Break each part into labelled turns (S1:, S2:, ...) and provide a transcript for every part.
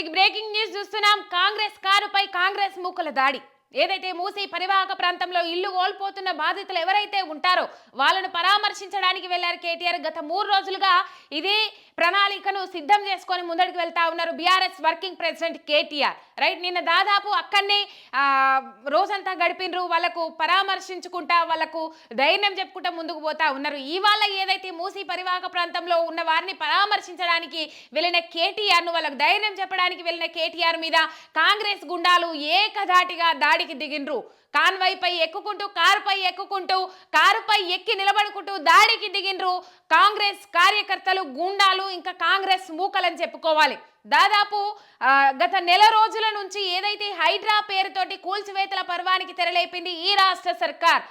S1: Big breaking news చూస్తున్నాం. కాంగ్రెస్ కారుపై కాంగ్రెస్ మూకల దాడి. ఏదైతే మూసి పరివాహక ప్రాంతంలో ఇల్లు కోల్పోతున్న బాధితులు ఎవరైతే ఉంటారో వాళ్ళను పరామర్శించడానికి వెళ్ళారు కేటీఆర్. గత మూడు రోజులుగా ఇదే ప్రణాళికను సిద్ధం చేసుకొని ముందడికి వెళ్తా ఉన్నారు BRS working president KTR. Right నిన్న దాదాపు అక్కడనే రోజంతా గడిపినరు వాళ్ళకు పరామర్శించుకుంటా వాళ్ళకు ధైర్యం చెప్పుకుంటా ముందుకు పోతా ఉన్నారు. ఇవాళ ఏదైతే మూసి పరివాహక ప్రాంతంలో ఉన్న వారిని పరామర్శించడానికి వెళ్ళిన కేటీఆర్ను వాళ్ళకు ధైర్యం చెప్పడానికి వెళ్ళిన కేటీఆర్ మీద కాంగ్రెస్ గుండాలు ఏకధాటిగా దాడికి దిగిండ్రు కాన్వాయ్ పై ఎక్కుకుంటూ కారుపై ఎక్కుకుంటూ కారుపై ఎక్కి నిలబడుకుంటూ దాడికి దిగిండ్రు కాంగ్రెస్ కార్యకర్తలు గుండాలు ఇంకా కాంగ్రెస్ మూకలని చెప్పుకోవాలి. దాదాపు గత నెల రోజుల నుంచి ఏదైతే హైడ్రా పేరుతోటి కూల్చివేతల పర్వానికి తెరలేపింది ఈ రాష్ట్ర సర్కార్.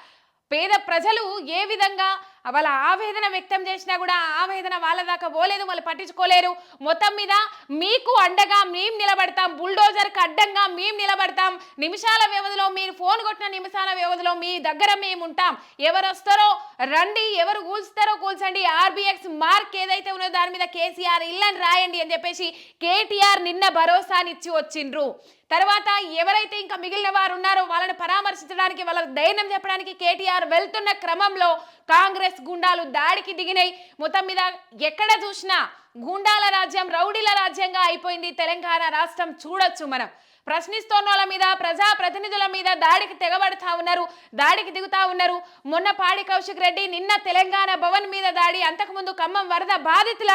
S1: పేద ప్రజలు ఏ విధంగా వాళ్ళ ఆవేదన వ్యక్తం చేసినా కూడా ఆవేదన వాళ్ళ దాకా పోలేదు వాళ్ళు పట్టించుకోలేరు. మొత్తం మీద మీకు అండగా మేము నిలబడతాం బుల్డోజర్కి అడ్డంగా మేము నిలబడతాం. నిమిషాల వ్యవధిలో మీరు ఫోన్ కొట్టిన నిమిషాల వ్యవధిలో మీ దగ్గర మేము ఉంటాం. ఎవరు వస్తారో రండి ఎవరు కూల్స్తారో కూల్చండి. ఆర్బిఎక్స్ మార్క్ ఏదైతే ఉన్నదో దాని మీద కేసీఆర్ ఇల్లని రాయండి అని చెప్పేసి కేటీఆర్ నిన్న భరోసానిచ్చి వచ్చిండ్రు. తర్వాత ఎవరైతే ఇంకా మిగిలిన వారు ఉన్నారో వాళ్ళని పరామర్శించడానికి వాళ్ళకి ధైర్యం చెప్పడానికి కేటీఆర్ వెళ్తున్న క్రమంలో కాంగ్రెస్ గుండాలు దాడికి దిగినాయి. మొత్తం మీద ఎక్కడ చూసినా గుండాల రాజ్యం రౌడీల రాజ్యంగా అయిపోయింది తెలంగాణ రాష్ట్రం. చూడొచ్చు మనం. ప్రశ్నిస్తోన్న వాళ్ళ మీద ప్రజా ప్రతినిధుల మీద దాడికి తెగబడతా ఉన్నారు దాడికి దిగుతా ఉన్నారు. మొన్న పాడి కౌశిక్ రెడ్డి నిన్న తెలంగాణ భవన్ మీద దాడి అంతకుముందు ఖమ్మం వరద బాధితుల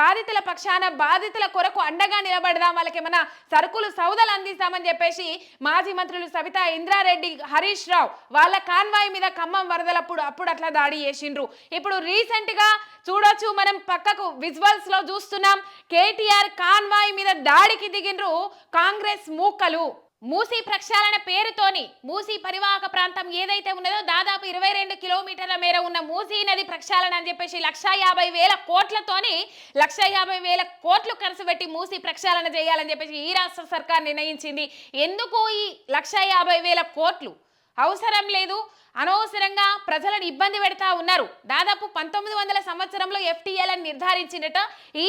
S1: బాధితుల పక్షాన బాధితుల కొరకు అండగా నిలబడదాం వాళ్ళకి ఏమైనా సరుకులు సౌదలు అందిస్తామని చెప్పేసి మాజీ మంత్రులు సవితా ఇంద్రారెడ్డి హరీష్ రావు వాళ్ళ కాన్వాయ్ మీద ఖమ్మం వరదలప్పుడు అప్పుడు అట్లా దాడి చేసిండ్రు. ఇప్పుడు రీసెంట్గా చూడొచ్చు మనం పక్కకు విజువల్స్లో చూస్తున్నాం కేటీఆర్ కాన్వాయ్ మీద దాడికి దిగిండ్రు కాంగ్రెస్ మూకలు. మూసీ ప్రక్షాళన పేరుతోని మూసీ పరివాహక ప్రాంతం ఏదైతే ఉన్నదో దాదాపు ఇరవై రెండు కిలోమీటర్ల మేర ఉన్న మూసీ నది ప్రక్షాళన అని చెప్పేసి లక్ష యాభై వేల కోట్లతోని లక్ష యాభై వేల కోట్లు ఖర్చు పెట్టి మూసీ ప్రక్షాళన చేయాలని చెప్పేసి ఈ రాష్ట్ర సర్కార్ నిర్ణయించింది. ఎందుకు ఈ లక్ష యాభై వేల కోట్లు? అవసరం లేదు. అనవసరంగా ప్రజలను ఇబ్బంది పెడతా ఉన్నారు. దాదాపు పంతొమ్మిది వందల సంవత్సరంలో ఎఫ్టీఏలను నిర్ధారించినట ఈ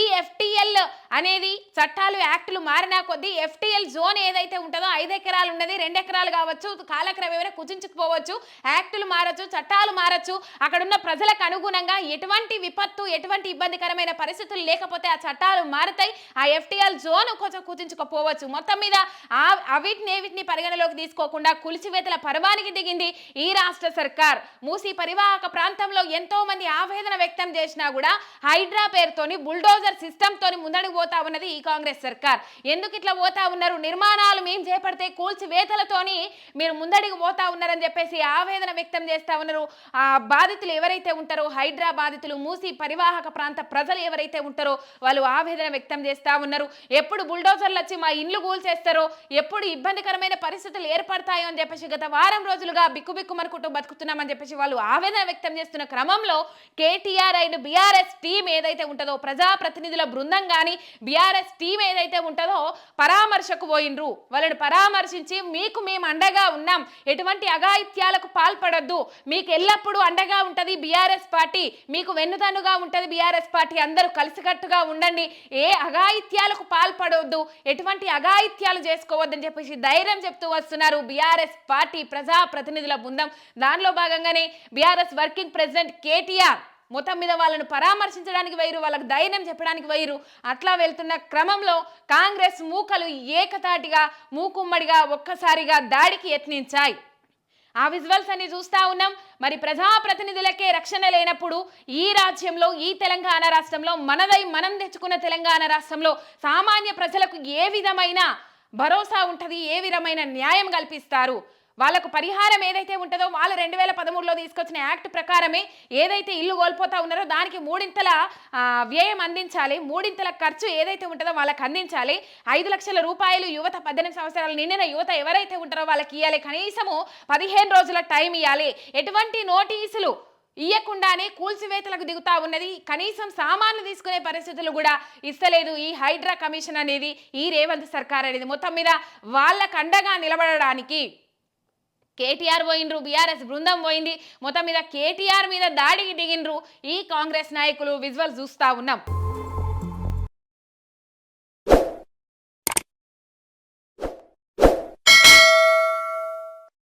S1: ఎఫ్టీఎల్ అనేది చట్టాలు యాక్టులు మారినా కొద్దీ ఎఫ్టీఎల్ జోన్ ఏదైతే ఉంటుందో ఐదు ఎకరాలు ఉన్నది రెండు ఎకరాలు కావచ్చు కాలక్రమేమైనా కుచించుకుపోవచ్చు యాక్టులు మారచ్చు చట్టాలు మారచ్చు అక్కడ ఉన్న ప్రజలకు అనుగుణంగా ఎటువంటి విపత్తు ఎటువంటి ఇబ్బందికరమైన పరిస్థితులు లేకపోతే ఆ చట్టాలు మారుతాయి ఆ ఎఫ్టీఎల్ జోన్ కొంచెం కుచించుకుపోవచ్చు మొత్తం మీద అవిటిని వీటిని పరిగణలోకి తీసుకోకుండా కులిచివేతల పర్వానికి దిగింది ఈ రాష్ట్ర సర్కార్. మూసి పరివాహక ప్రాంతంలో ఎంతో మంది ఆవేదన వ్యక్తం చేసినా కూడా హైడ్రా పేరుతోని బుల్డోజర్ సిస్టమ్ తీసుకొని ముందడుగు పోతా ఉన్నది ఈ కాంగ్రెస్ సర్కార్. ఎందుకు ఇట్లా పోతా ఉన్నారు? నిర్మాణాలు మేము చేపడితే కూల్చివేతలతోని మీరు ముందడుగు పోతా ఉన్నారని చెప్పేసి ఆవేదన వ్యక్తం చేస్తా ఉన్నారు. ఆ బాధితులు ఎవరైతే ఉంటారో హైడ్రా బాధితులు మూసి పరివాహక ప్రాంత ప్రజలు ఎవరైతే ఉంటారో వాళ్ళు ఆవేదన వ్యక్తం చేస్తా ఉన్నారు. ఎప్పుడు బుల్డోజర్లు వచ్చి మా ఇండ్లు కూల్చేస్తారో ఎప్పుడు ఇబ్బందికరమైన పరిస్థితులు ఏర్పడతాయో అని చెప్పేసి గత వారం రోజులుగా బిక్కుబిక్కుమనుకుంటూ బతుకుతున్నామని చెప్పేసి వాళ్ళు ఆవేదన వ్యక్తం చేస్తున్న క్రమంలో కేటీఆర్ అండ్ బీఆర్ఎస్ టీం ఏదైతే ఉంటుందో ప్రజాప్రతినిధుల బృందం కానీ బీఆర్ఎస్ టీం ఏదైతే ఉంటుందో పరామర్శకు పోయిండ్రు. వాళ్ళని పరామర్శించి మీకు మేము అండగా ఉన్నాం. ఎటువంటి అఘాయిత్యాలకు పాల్పడద్దు. మీకు ఎల్లప్పుడూ అండగా ఉంటుంది బీఆర్ఎస్ పార్టీ. మీకు వెన్నుదన్నుగా ఉంటుంది బీఆర్ఎస్ పార్టీ. అందరూ కలిసికట్టుగా ఉండండి. ఏ అఘాయిత్యాలకు పాల్పడవద్దు ఎటువంటి అఘాయిత్యాలు చేసుకోవద్దని చెప్పేసి ధైర్యం చెప్తూ వస్తున్నారు బీఆర్ఎస్ పార్టీ ప్రజా ప్రతినిధుల బృందం. దానిలో భాగంగానే బీఆర్ఎస్ వర్కింగ్ ప్రెసిడెంట్ కేటీఆర్ మొత్తం మీద వాళ్ళను పరామర్శించడానికి వైరు వాళ్ళకి ధైర్యం చెప్పడానికి వైరు అట్లా వెళ్తున్న క్రమంలో కాంగ్రెస్ మూకలు ఏకతాటిగా మూకుమ్మడిగా ఒక్కసారిగా దాడికి యత్నించాయి. ఆ విజువల్స్ అన్ని చూస్తా ఉన్నాం. మరి ప్రజాప్రతినిధులకే రక్షణ లేనప్పుడు ఈ రాజ్యంలో ఈ తెలంగాణ రాష్ట్రంలో మనదై మనం తెచ్చుకున్న తెలంగాణ రాష్ట్రంలో సామాన్య ప్రజలకు ఏ విధమైన భరోసా ఉంటుంది ఏ విధమైన న్యాయం కల్పిస్తారు? వాళ్ళకు పరిహారం ఏదైతే ఉంటుందో వాళ్ళు రెండు వేల పదమూడులో తీసుకొచ్చిన యాక్ట్ ప్రకారమే ఏదైతే ఇల్లు కోల్పోతా ఉన్నారో దానికి మూడింతల వ్యయం అందించాలి. మూడింతల ఖర్చు ఏదైతే ఉంటుందో వాళ్ళకి అందించాలి. ఐదు లక్షల రూపాయలు యువత పద్దెనిమిది సంవత్సరాలు నిండిన యువత ఎవరైతే ఉంటారో వాళ్ళకి ఇవ్వాలి కనీసము పదిహేను రోజుల టైం ఇవ్వాలి ఎటువంటి నోటీసులు ఇయ్యకుండానే కూల్చివేతలకు దిగుతా ఉన్నది. కనీసం సామాన్లు తీసుకునే పరిస్థితులు కూడా ఇస్తలేదు ఈ హైడ్రా కమిషన్ అనేది ఈ రేవంత్ సర్కార్ అనేది. మొత్తం మీద వాళ్ళకు అండగా నిలబడడానికి కేటీఆర్ పోయిండ్రు బీఆర్ఎస్ బృందం పోయింది. మొత్తం మీద కేటీఆర్ మీద దాడికి దిగిండ్రు ఈ కాంగ్రెస్ నాయకులు. విజువల్ చూస్తా ఉన్నాం.